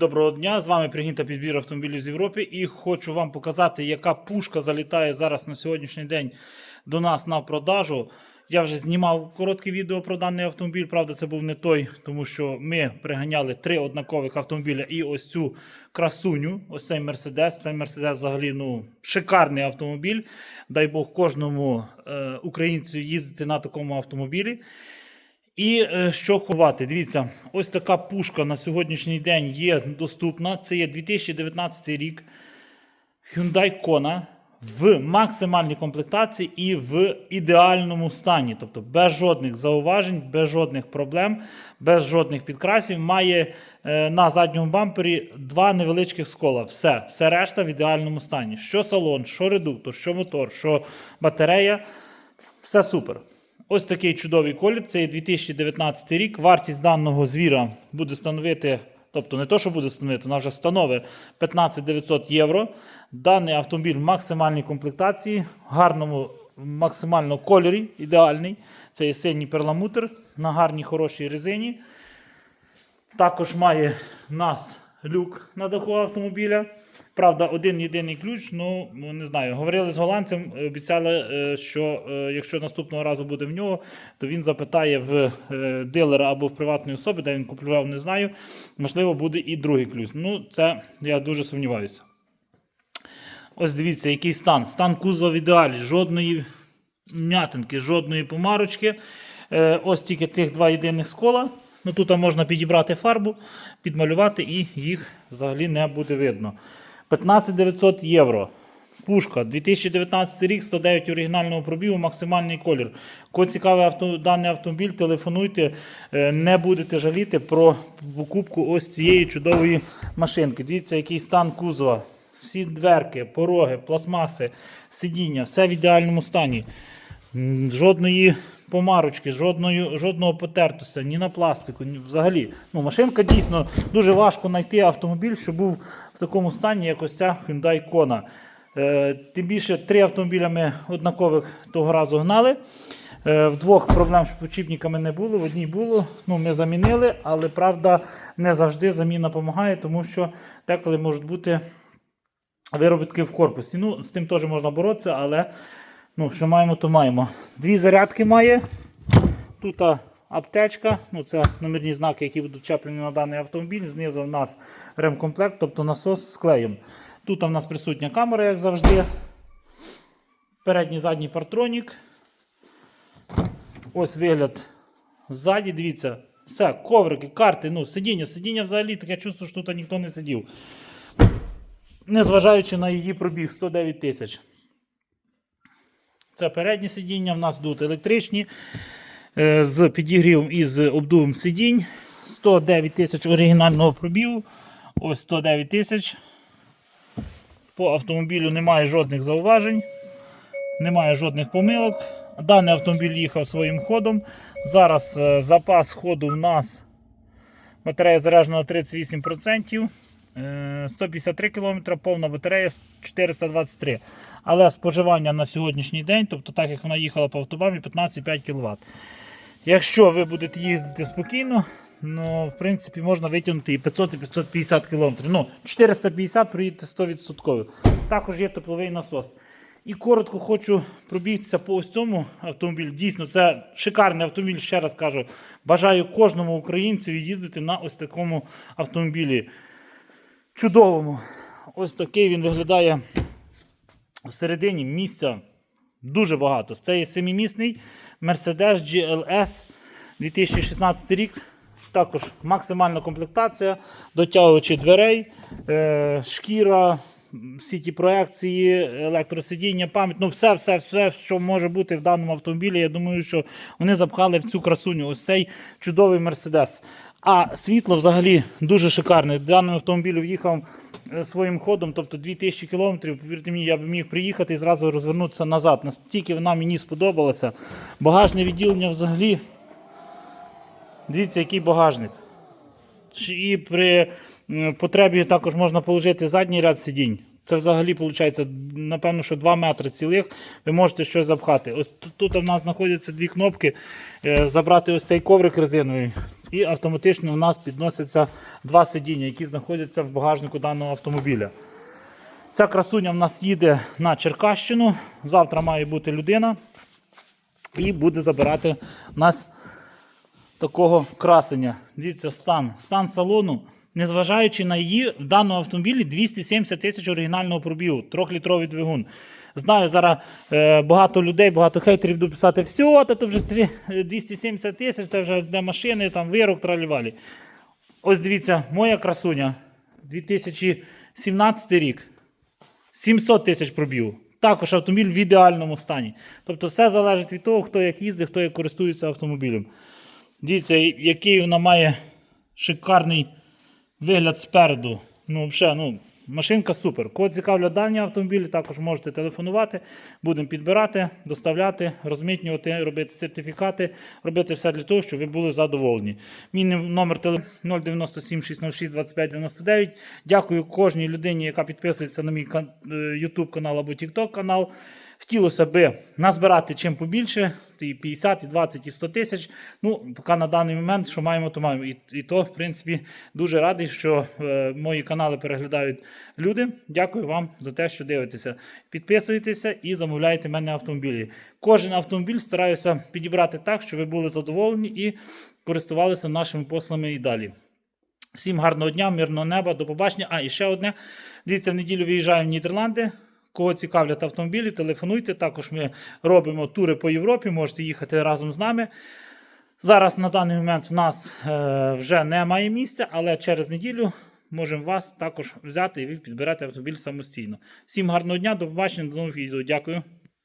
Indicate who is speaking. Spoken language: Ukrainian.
Speaker 1: Доброго дня, з вами пригін та підбір автомобілів з Європи і хочу вам показати, яка пушка залітає зараз на сьогоднішній день до нас на продажу. Я вже знімав коротке відео про даний автомобіль. Правда, це був не той, тому що ми приганяли три однакових автомобіля і ось цю красуню, ось цей Мерседес. Цей Мерседес взагалі ну, шикарний автомобіль. Дай Бог кожному е, українцю їздити на такому автомобілі. І е, що ховати? Дивіться, ось така пушка на сьогоднішній день є доступна. Це є 2019 рік Hyundai Kona в максимальній комплектації і в ідеальному стані. Тобто без жодних зауважень, без жодних проблем, без жодних підкрасів. Має е, на задньому бампері два невеличких скола. Все, все решта в ідеальному стані. Що салон, що редуктор, що мотор, що батарея. Все супер. Ось такий чудовий колір. Це 2019 рік. Вартість даного звіра буде становити, тобто не то, що буде становити, вона вже становить 15 900 євро. Даний автомобіль в максимальній комплектації, гарному максимально кольорі, ідеальний. Це є синій перламутр на гарній хорошій резині. Також має в нас люк на даху автомобіля. Правда, один єдиний ключ. Ну ну, не знаю. Говорили з голландцем, обіцяли, е, що е, якщо наступного разу буде в нього, то він запитає в е, дилера або в приватної особи, де він купував, не знаю. Можливо, буде і другий ключ. Ну, це я дуже сумніваюся. Ось дивіться, який стан. Стан кузова в ідеалі. Жодної м'ятинки, жодної помарочки. Е, ось тільки тих два єдиних скола. Ну, тут можна підібрати фарбу, підмалювати і їх взагалі не буде видно. 15 900 євро. Пушка 2019 рік, 109 оригінального пробігу, максимальний колір. Кого цікавий авто, даний автомобіль, телефонуйте, е, не будете жаліти про покупку ось цієї чудової машинки. Дивіться, який стан кузова. Всі дверки, пороги, пластмаси, сидіння, все в ідеальному стані. Жодної помарочки, жодної, жодного потертості, ні на пластику, ні взагалі. Ну, машинка дійсно дуже важко знайти автомобіль, що був в такому стані, як ось ця Hyundai Kona. Е, тим більше три автомобіля ми однакових того разу гнали. Е, в двох проблем з почіпниками не було, в одній було. Ну, ми замінили, але правда не завжди заміна допомагає, тому що деколи можуть бути виробітки в корпусі. Ну, з тим теж можна боротися, але ну, що маємо, то маємо. Дві зарядки має. Тут аптечка, ну, це номерні знаки, які будуть чеплені на даний автомобіль. Знизу в нас ремкомплект, тобто насос з клеєм. Тут в нас присутня камера, як завжди. Передній задній партронік. Ось вигляд ззаді, дивіться. Все, коврики, карти, ну, сидіння. Сидіння взагалі таке чувство, що тут ніхто не сидів. Незважаючи на її пробіг 109 тисяч. Це переднє сидіння, в нас тут електричні е, з підігрівом і з обдувом сидінь. 109 тисяч оригінального пробігу. Ось 109 тисяч. По автомобілю немає жодних зауважень, немає жодних помилок. Даний автомобіль їхав своїм ходом. Зараз е, запас ходу в нас батарея заряджена на 38%. Е, 153 км, повна батарея 423 Але споживання на сьогоднішній день, тобто так як вона їхала по автобамі, 15,5 кВт. Якщо ви будете їздити спокійно, ну, в принципі, можна витягнути і 500 і 550 км. Ну, 450 проїдете 100%. Також є тепловий насос. І коротко хочу пробігтися по ось цьому автомобілю. Дійсно, це шикарний автомобіль. Ще раз кажу. Бажаю кожному українцю їздити на ось такому автомобілі. Чудовому. Ось такий він виглядає всередині місця дуже багато. Це є семимісний Mercedes GLS 2016 рік. Також максимальна комплектація, дотягувачі дверей, е, шкіра, всі ті проекції, електросидіння, пам'ять. Ну, все, все, все, що може бути в даному автомобілі. Я думаю, що вони запхали в цю красуню. Ось цей чудовий Мерседес. А світло взагалі дуже шикарне. Даний автомобіль в'їхав е, своїм ходом, тобто 2000 кілометрів. Повірте мені, я б міг приїхати і зразу розвернутися назад. Настільки вона мені сподобалася. Багажне відділення взагалі. Дивіться, який багажник. І при потребі також можна положити задній ряд сидінь. Це взагалі виходить, напевно, що 2 метри цілих ви можете щось запхати. Ось тут, у нас знаходяться дві кнопки. Е, Забрати ось цей коврик резиновий. І автоматично у нас підносяться два сидіння, які знаходяться в багажнику даного автомобіля. Ця красуня в нас їде на Черкащину. Завтра має бути людина і буде забирати нас такого красення. Дивіться, стан. Стан салону, незважаючи на її, в даному автомобілі 270 тисяч оригінального пробігу, трьохлітровий двигун. Знаю, зараз е, багато людей, багато хейтерів будуть писати, все, то вже три- 270 тисяч, це вже де машини, там вирок, тралівалі. Ось дивіться, моя красуня. 2017 рік. 700 тисяч пробігу. Також автомобіль в ідеальному стані. Тобто все залежить від того, хто як їздить, хто як користується автомобілем. Дивіться, який вона має шикарний вигляд спереду. Ну, взагалі, ну, машинка супер. Кого цікавлять дані автомобілі, також можете телефонувати. Будемо підбирати, доставляти, розмітнювати, робити сертифікати, робити все для того, щоб ви були задоволені. Мій номер телефону 097 606 25 99. Дякую кожній людині, яка підписується на мій е, YouTube канал або TikTok канал. Хотілося би назбирати чим побільше, і 50, і 20, і 100 тисяч. Ну, поки на даний момент, що маємо, то маємо. І, і то, в принципі, дуже радий, що е, мої канали переглядають люди. Дякую вам за те, що дивитеся. Підписуйтеся і замовляйте мене автомобілі. Кожен автомобіль стараюся підібрати так, щоб ви були задоволені і користувалися нашими послами і далі. Всім гарного дня, мирного неба, до побачення. А, і ще одне. Дивіться, в неділю виїжджаємо в Нідерланди. Кого цікавлять автомобілі, телефонуйте. Також ми робимо тури по Європі, можете їхати разом з нами. Зараз на даний момент в нас е, вже немає місця, але через неділю можемо вас також взяти і ви підберете автомобіль самостійно. Всім гарного дня, до побачення, до нових відео. Дякую.